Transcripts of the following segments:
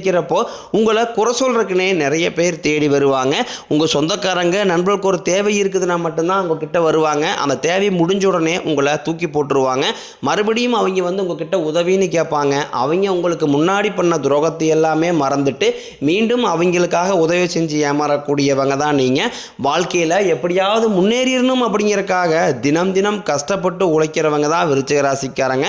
நிற்கிறப்போ உங்களை குறை சொல்கிறதுக்குனே நிறைய பேர் தேடி வருவாங்க. உங்கள் சொந்தக்காரங்க நண்பர்களுக்கு ஒரு தேவை இருக்குதுன்னா மட்டும்தான் உங்ககிட்ட வருவாங்க. அந்த தேவை முடிஞ்ச உடனே உங்களை தூக்கி போட்டுருவாங்க. மறுபடியும் அவங்க வந்து உங்ககிட்ட உதவின்னு கேட்பாங்க. அவங்க உங்களுக்கு முன்னாடி பண்ண துரோகத்தை எல்லாமே மறந்துட்டு மீண்டும் அவங்களுக்காக உதவி செஞ்சு ஏமாறக்கூடியவங்க தான் நீங்கள் வாழ்க்கையில் எப்படியாவது முன்னேறிடணும் அப்படிங்கிறக்காக தினம் தினம் கஷ்டப்பட்டு உழைக்கிறவங்க தான் விருச்சிக ராசிக்காரங்க.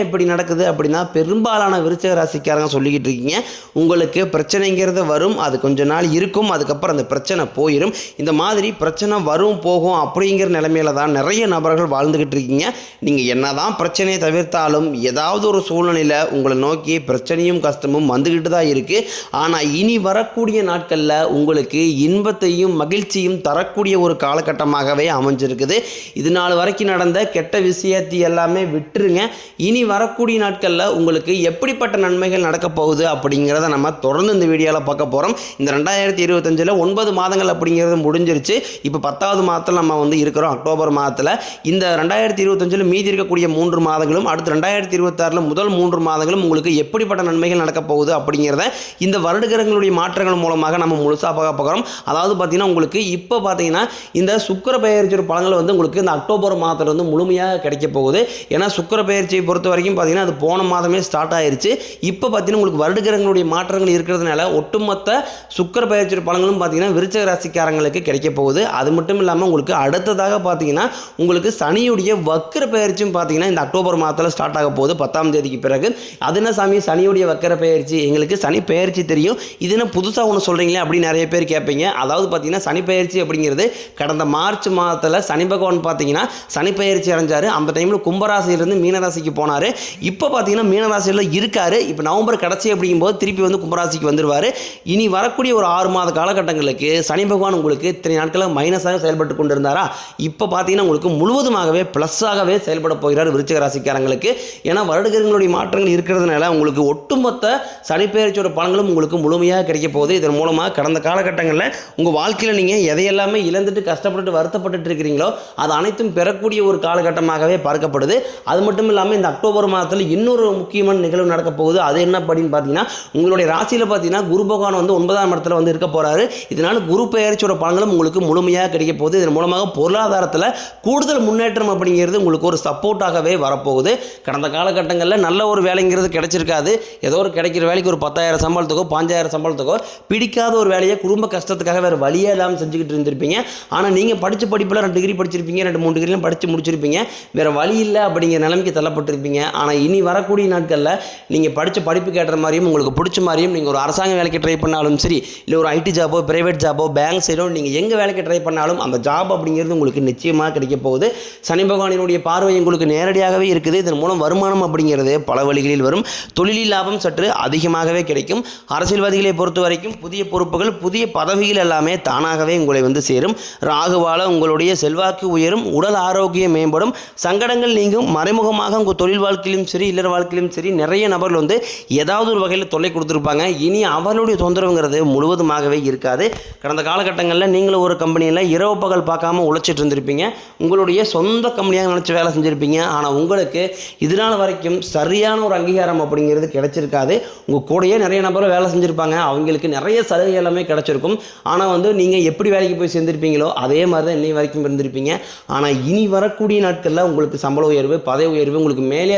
ஏன் இப்படி நடக்குது அப்படின்னா பெரும்பாலான விருச்சக ராசிக்காரங்க சொல்லிக்கிட்டு இருக்கீங்க. உங்களுக்கு பிரச்சனைங்கிறது வரும் அது கொஞ்ச நாள் இருக்கும் அதுக்கப்புறம் அந்த பிரச்சனை போயிடும் இந்த மாதிரி பிரச்சனை வரும் போகும் அப்படிங்கிற நிலைமையில தான் நிறைய நபர்கள் வாழ்ந்துக்கிட்டு இருக்கீங்க. நீங்கள் என்னதான் பிரச்சனையை தவிர்த்தாலும் ஏதாவது ஒரு சூழ்நிலையில் உங்களை நோக்கி பிரச்சனையும் கஷ்டமும் வந்துக்கிட்டு தான் இருக்குது ஆனால் இனி வரக்கூடிய நாட்களில் உங்களுக்கு இன்பத்தையும் மகிழ்ச்சியும் தரக்கூடிய ஒரு காலகட்டமாகவே அமைஞ்சிருக்குது. இது நாள் வரைக்கும் நடந்த கெட்ட விஷயத்தை எல்லாமே விட்டுருங்க. இனி வரக்கூடிய நாட்களில் உங்களுக்கு எப்படிப்பட்ட நன்மைகள் நடக்கப் போகுது அப்படிங்கிறத நம்ம தொடர்ந்து இந்த வீடியோவில் பார்க்க போகிறோம் இந்த ரெண்டாயிரத்தி இருபத்தஞ்சில் ஒன்பது மாதங்கள் அப்படிங்கிறது முடிஞ்சிருச்சு. இப்போ பத்தாவது மாதத்தில் நம்ம வந்து இருக்கிறோம். அக்டோபர் மாதத்தில் இந்த ரெண்டாயிரத்தி இருபத்தஞ்சில் மீதி இருக்கக்கூடிய மூன்று மாதங்களும் அடுத்து ரெண்டாயிரத்தி இருபத்தாறில் முதல் மூன்று மாதங்களும் உங்களுக்கு எப்படிப்பட்ட நன்மைகள் நடக்கப் போகுது அப்படிங்கிறத இந்த வருடகிரகங்களுடைய மாற்றங்கள் மூலமாக நம்ம முழுசாக பார்க்க போகிறோம் அதாவது பார்த்தீங்கன்னா உங்களுக்கு இப்போ பார்த்தீங்கன்னா இந்த சுக்கர பெயர்ச்சி பழங்கள் வந்து உங்களுக்கு இந்த அக்டோபர் மாதத்தில் வந்து முழுமையாக கிடைக்க போகுது. ஏன்னா சுக்கர பெயர்ச்சியை பொறுத்த வரைக்கும் வரைக்கும் பார்த்தீங்கன்னா அது போன மாதமே ஸ்டார்ட் ஆயிருச்சு. இப்போ பார்த்தீங்கன்னா உங்களுக்கு வருடகிரகங்களுடைய மாற்றங்கள் இருக்கிறதுனால ஒட்டுமொத்த சுக்கர பயிற்சி பழங்களும் பார்த்தீங்கன்னா விருச்சக ராசிக்காரங்களுக்கு கிடைக்க போகுது. அது மட்டும் இல்லாமல் உங்களுக்கு அடுத்ததாக பார்த்தீங்கன்னா உங்களுக்கு சனியுடைய வக்கர பயிற்சியும் பார்த்தீங்கன்னா இந்த அக்டோபர் மாதத்தில் ஸ்டார்ட் ஆக போகுது. பத்தாம் தேதிக்கு பிறகு. அது என்ன சாமி? சனியுடைய வக்கர பயிற்சி. எங்களுக்கு சனி பயிற்சி தெரியும். இது என்ன புதுசாக ஒன்று சொல்கிறீங்களே அப்படின்னு நிறைய பேர் கேட்பீங்க. அதாவது பார்த்தீங்கன்னா சனி பயிற்சி அப்படிங்கிறது கடந்த மார்ச் மாதத்தில் சனி பகவான் பார்த்தீங்கன்னா சனி பயிற்சி அடைஞ்சார். அந்த டைமில் கும்பராசியிலிருந்து மீனராசிக்கு போனார். இப்போ பார்த்தீங்கன்னா மீனராசியில் இருக்கார். இப்போ நவம்பர் கடைசி அப்படிங்கும்போது திருப்பி வந்து கும்பராசிக்கு வந்துடுவார் இனி வரக்கூடிய ஒரு ஆறு மாத காலகட்டங்களுக்கு சனி பகவான் உங்களுக்கு இத்தனை நாட்களில் மைனஸாக செயல்பட்டு கொண்டு இருந்தாரா இப்போ பார்த்தீங்கன்னா உங்களுக்கு முழுவதுமாகவே ப்ளஸ்ஸாகவே செயல்பட போகிறார் விருச்சிக ராசிக்காரங்களுக்கு. ஏன்னா வருடகிரகங்களுடைய மாற்றங்கள் இருக்கிறதுனால உங்களுக்கு ஒட்டுமொத்த சனிப்பெயர்ச்சியோட பலன்களும் உங்களுக்கு முழுமையாக கிடைக்க போகுது. இதன் மூலமாக கடந்த காலகட்டங்களில் உங்கள் வாழ்க்கையில் நீங்கள் எதையெல்லாமே இழந்துட்டு கஷ்டப்பட்டு வருத்தப்பட்டு இருக்கிறீங்களோ அது அனைத்தும் பெறக்கூடிய ஒரு காலகட்டமாகவே பார்க்கப்படுது. அது மட்டும் இல்லாமல் இந்த அக்டோபர் மாதத்தில் இன்னொரு முக்கியமான நிகழ்வு நடக்க போகுது. அது என்ன அப்படின்னு பார்த்தீங்கன்னா உங்களுடைய ராசியில் பார்த்தீங்கன்னா குரு பகவான் வந்து ஒன்பதாம் இடத்துல வந்து இருக்க போகிறாரு இதனால் குரு பெயர்ச்சியோட பலன்களும் உங்களுக்கு முழுமையாக கிடைக்க போகுது. இதன் மூலமாக பொருளாதாரத்தில் கூடுதல் முன்னேற்றம் அப்படிங்கிறது உங்களுக்கு ஒரு சப்போர்ட்டாகவே வரப்போகுது. கடந்த காலகட்டங்களில் நல்ல ஒரு வேலைங்கிறது கிடைச்சிருக்காது. ஏதோ ஒரு கிடைக்கிற வேலைக்கு ஒரு பத்தாயிரம் சம்பளத்துக்கோ பாஞ்சாயிரம் சம்பளத்துக்கோ பிடிக்காத ஒரு வேலையை குடும்ப கஷ்டத்துக்காக வேறு வழியே இல்லாமல் செஞ்சுக்கிட்டு இருந்திருப்பீங்க. ஆனால் நீங்கள் படித்த படிப்பில் ரெண்டு டிகிரி படிச்சிருப்பீங்க ரெண்டு மூணு டிகிரிலாம் படித்து முடிச்சிருப்பீங்க. வேறு வழி இல்லை அப்படிங்கிற நிலைமைக்கு தள்ளப்பட்டிருப்பீங்க. ஆனால் இனி வரக்கூடிய நாட்களில் நீங்கள் படித்த படிப்புக்கு ஏற்ற மாதிரியும் உங்களுக்கு பிடிச்ச மாதிரியும் நீங்கள் ஒரு அரசாங்க வேலைக்கு ட்ரை பண்ணாலும் சரி இல்லை ஒரு ஐடி ஜாபோ பிரைவேட் ஜாபோ பேங்க் சைடோ நீங்கள் எங்கே வேலைக்கு ட்ரை பண்ணாலும் அந்த ஜாப் அப்படிங்கிறது உங்களுக்கு நிச்சயமாக கிடைக்க போகுது. சனி பகவானினுடைய பார்வை உங்களுக்கு நேரடியாகவே இருக்குது. இதன் மூலம் வருமானம் அப்படிங்கிறது பல வழிகளில் வரும். தொழிலில் லாபம் சற்று அதிகமாகவே கிடைக்கும். அரசியல்வாதிகளை பொறுத்த வரைக்கும் புதிய பொறுப்புகள் புதிய பதவிகள் எல்லாமே தானாகவே உங்களை வந்து சேரும். ராகுவால உங்களுடைய செல்வாக்கு உயரும் உடல் ஆரோக்கியம் மேம்படும். சங்கடங்கள் நீங்கும். மறைமுகமாக உங்கள் தொழில் வாழ்க்கை வாழ்க்கையிலும் சரி இல்லற வாழ்க்கையிலும் சரி நிறைய நபர்கள் வந்து ஏதாவது ஒரு வகையில் தொல்லை கொடுத்துருப்பாங்க. இனி அவர்களுடைய தொந்தரவுங்கிறது முழுவதுமாகவே இருக்காது. கடந்த காலகட்டங்களில் நீங்களும் ஒரு கம்பெனியில் இரவு பகல் பார்க்காம உழைச்சிட்டு இருந்திருப்பீங்க. உங்களுடைய சொந்த கம்பெனியாக நினச்சி வேலை செஞ்சுருப்பீங்க. ஆனால் உங்களுக்கு இதனால் வரைக்கும் சரியான ஒரு அங்கீகாரம் அப்படிங்கிறது கிடைச்சிருக்காது. உங்கள் கூடயே நிறைய நபர்கள் வேலை செஞ்சுருப்பாங்க. அவங்களுக்கு நிறைய சலுகை எல்லாமே கிடைச்சிருக்கும். ஆனால் வந்து நீங்கள் எப்படி வேலைக்கு போய் சேர்ந்திருப்பீங்களோ அதே மாதிரி தான் இன்னை வரைக்கும் இருந்திருப்பீங்க. ஆனால் இனி வரக்கூடிய நாட்களில் உங்களுக்கு சம்பள உயர்வு பதவி உயர்வு உங்களுக்கு மேலே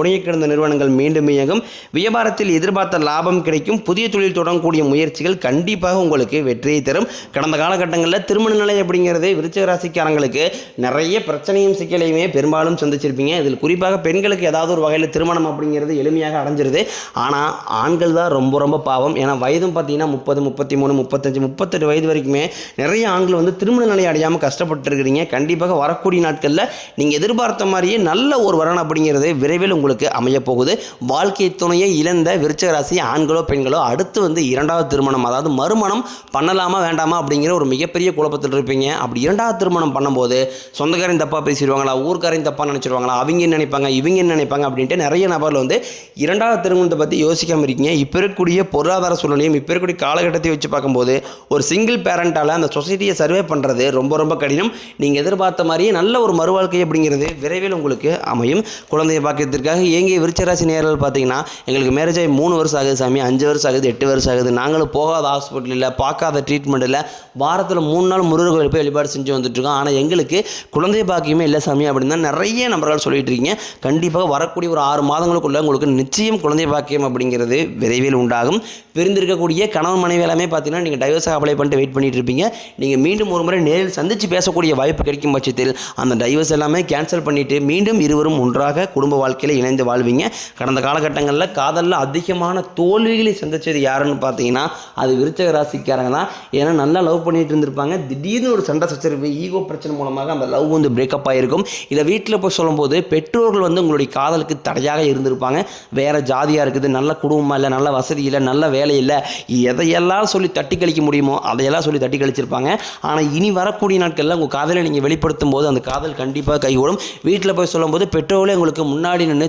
முடங்கி கிடந்த நிறுவனங்கள் மீண்டும் இயங்கும். வியாபாரத்தில் எதிர்பார்த்த லாபம் கிடைக்கும். புதிய தொழில் தொடங்கக்கூடிய முயற்சிகள் கண்டிப்பாக உங்களுக்கு வெற்றியை தரும். கடந்த காலகட்டங்களில் திருமண நிலை அப்படிங்கிறது விருச்சிக ராசிக்காரங்களுக்கு நிறைய பிரச்சனையும் சிக்கலையுமே பெரும்பாலும் சந்திச்சிருப்பீங்க. இதில் குறிப்பாக பெண்களுக்கு ஏதாவது ஒரு வகையில் திருமணம் அப்படிங்கிறது எளிமையாக அடைஞ்சிருது. ஆனால் ஆண்கள் தான் ரொம்ப ரொம்ப பாவம். ஏன்னா வயதும் பார்த்தீங்கன்னா முப்பது முப்பத்தி மூணு முப்பத்தஞ்சு முப்பத்தெட்டு வயது வரைக்குமே நிறைய ஆண்கள் வந்து திருமண நிலை அடையாமல் கஷ்டப்பட்டு இருக்கிறீங்க கண்டிப்பாக வரக்கூடிய நாட்களில் நீங்கள் எதிர்பார்த்த மாதிரியே நல்ல ஒரு வரன் அப்படிங்கிறது விரைவில் உங்களுக்கு அமையப் போகுது வாழ்க்கை துணையை இழந்த விருச்சிக ராசி ஆண்களோ பெண்களோ அடுத்து வந்து இரண்டாவது திருமணம் அதாவது மறுமணம் பண்ணலாமா வேண்டாமா அப்படிங்கிற ஒரு மிகப்பெரிய குழப்பத்தில் இருப்பீங்க. அப்படி இரண்டாவது திருமணம் பண்ணும்போது சொந்தக்காரன் தப்பாக பேசிடுவாங்களா ஊர்க்காரையும் தப்பாக நினச்சிருவாங்களா அவங்க என்ன நினைப்பாங்க இவங்க என்ன நினைப்பாங்க அப்படின்ட்டு நிறைய நபர்கள் வந்து இரண்டாவது திருமணத்தை பற்றி யோசிக்காமல் இருக்கீங்க. இப்போ இருக்கக்கூடிய பொருளாதார சூழ்நிலையும் இப்போ இருக்கக்கூடிய காலகட்டத்தை வச்சு பார்க்கும்போது ஒரு சிங்கிள் பேரண்டால் அந்த சொசைட்டியை சர்வே பண்ணுறது ரொம்ப ரொம்ப கடினம். நீங்கள் எதிர்பார்த்த மாதிரியே நல்ல ஒரு மறுவாழ்க்கை அப்படிங்கிறது விரைவில் உங்களுக்கு அமையும். குழந்தைய பாக்கியத்திற்காக ஏங்கிய விருச்சராசி நேரில் பார்த்தீங்கன்னா எங்களுக்கு மேரேஜ் ஆகி மூணு வருஷம் ஆகுது சாமி அஞ்சு வருஷம் ஆகுது எட்டு வருஷம் ஆகுது. நாங்களும் போகாத ஹாஸ்பிட்டல் இல்லை பார்க்காத ட்ரீட்மெண்ட் இல்லை. வாரத்தில் மூணு நாள் முருகர் கோயில் போய் வழிபாடு செஞ்சு வந்துட்டுருக்கோம் ஆனால் எங்களுக்கு குழந்தை பாக்கியமே இல்லை சாமி அப்படின்னு தான் நிறைய நபர்கள் சொல்லிட்டு இருக்கீங்க. கண்டிப்பாக வரக்கூடிய ஒரு ஆறு மாதங்களுக்குள்ளே உங்களுக்கு நிச்சயம் குழந்தை பாக்கியம் அப்படிங்கிறது விரைவில் உண்டாகும். பிரிந்திருக்கக்கூடிய கணவன் மனைவி எல்லாமே பார்த்தீங்கன்னா நீங்கள் டைவர்ஸாக அப்ளை பண்ணிட்டு வெயிட் பண்ணிட்டு இருப்பீங்க. நீங்கள் மீண்டும் ஒரு முறை நேரில் சந்தித்து பேசக்கூடிய வாய்ப்பு கிடைக்கும் பட்சத்தில் அந்த டைவர்ஸ் எல்லாமே கேன்சல் பண்ணிவிட்டு மீண்டும் இருவரும் ஒன்றாக குடும்ப வாழ்க்கையில் இணை இணைந்து வாழ்வீங்க. கடந்த காலகட்டங்களில் காதலில் அதிகமான தோல்விகளை சந்திச்சது யாருன்னு பார்த்தீங்கன்னா அது விருச்சக ராசிக்காரங்க தான். ஏன்னா நல்லா லவ் பண்ணிட்டு இருந்திருப்பாங்க. திடீர்னு ஒரு சண்டை சச்சரவு ஈகோ பிரச்சனை மூலமாக அந்த லவ் வந்து பிரேக்கப் ஆகிருக்கும் இதை வீட்டில் போய் சொல்லும்போது பெற்றோர்கள் வந்து உங்களுடைய காதலுக்கு தடையாக இருந்திருப்பாங்க. வேறு ஜாதியாக இருக்குது நல்ல குடும்பமாக இல்லை நல்ல வசதி இல்லை நல்ல வேலை இல்லை. எதையெல்லாம் சொல்லி தட்டி கழிக்க முடியுமோ அதையெல்லாம் சொல்லி தட்டி கழிச்சிருப்பாங்க. ஆனால் இனி வரக்கூடிய நாட்களில் உங்கள் காதலை நீங்கள் வெளிப்படுத்தும் போது அந்த காதல் கண்டிப்பாக கைகூடும். வீட்டில் போய் சொல்லும்போது பெற்றோர்களே உங்களுக்கு முன்னாடி நின்று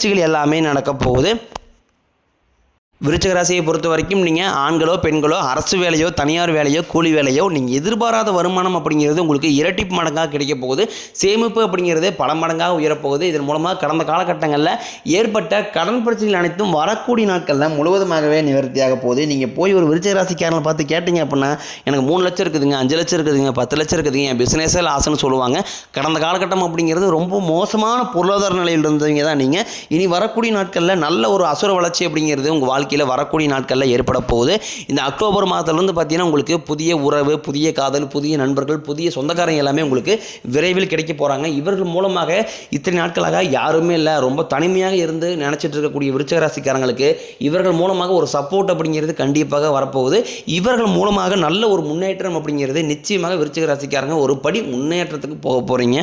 நிகழ்ச்சிகள் எல்லாமே நடக்க போகுது விருச்சிக ராசியை பொறுத்த வரைக்கும் நீங்கள் ஆண்களோ பெண்களோ அரசு வேலையோ தனியார் வேலையோ கூலி வேலையோ நீங்கள் எதிர்பாராத வருமானம் அப்படிங்கிறது உங்களுக்கு இரட்டிப்பு மடங்காக கிடைக்க போகுது. சேமிப்பு அப்படிங்கிறது பல மடங்காக உயரப்போகுது. இதன் மூலமாக கடந்த காலகட்டங்களில் ஏற்பட்ட கடன் பிரச்சனைகள் அனைத்தும் வரக்கூடிய நாட்களில் முழுவதுமாகவே நிவர்த்தியாக போகுது. நீங்கள் போய் ஒரு விருச்சிக ராசிக்காரனை பார்த்து கேட்டீங்க அப்படின்னா எனக்கு மூணு லட்சம் இருக்குதுங்க அஞ்சு லட்சம் இருக்குதுங்க பத்து லட்சம் இருக்குதுங்க என் பிஸ்னஸே லாஸ்ன்னு சொல்லுவாங்க. கடந்த காலகட்டம் அப்படிங்கிறது ரொம்ப மோசமான பொருளாதார நிலையில் இருந்தவங்க தான் நீங்கள் இனி வரக்கூடிய நாட்களில் நல்ல ஒரு அசுர வளர்ச்சி அப்படிங்கிறது உங்கள் வாழ்க்கை வாழ்க்கையில் வரக்கூடிய நாட்களில் ஏற்பட போகுது. இந்த அக்டோபர் மாதத்துலேருந்து பார்த்தீங்கன்னா உங்களுக்கு புதிய உறவு புதிய காதல் புதிய நண்பர்கள் புதிய சொந்தக்காரங்க எல்லாமே உங்களுக்கு விரைவில் கிடைக்க போகிறாங்க இவர்கள் மூலமாக இத்தனை நாட்களாக யாருமே இல்லை. ரொம்ப தனிமையாக இருந்து நினச்சிட்டு இருக்கக்கூடிய விருச்சக ராசிக்காரங்களுக்கு இவர்கள் மூலமாக ஒரு சப்போர்ட் அப்படிங்கிறது கண்டிப்பாக வரப்போகுது. இவர்கள் மூலமாக நல்ல ஒரு முன்னேற்றம் அப்படிங்கிறது நிச்சயமாக விருச்சக ராசிக்காரங்க ஒரு படி முன்னேற்றத்துக்கு போக போகிறீங்க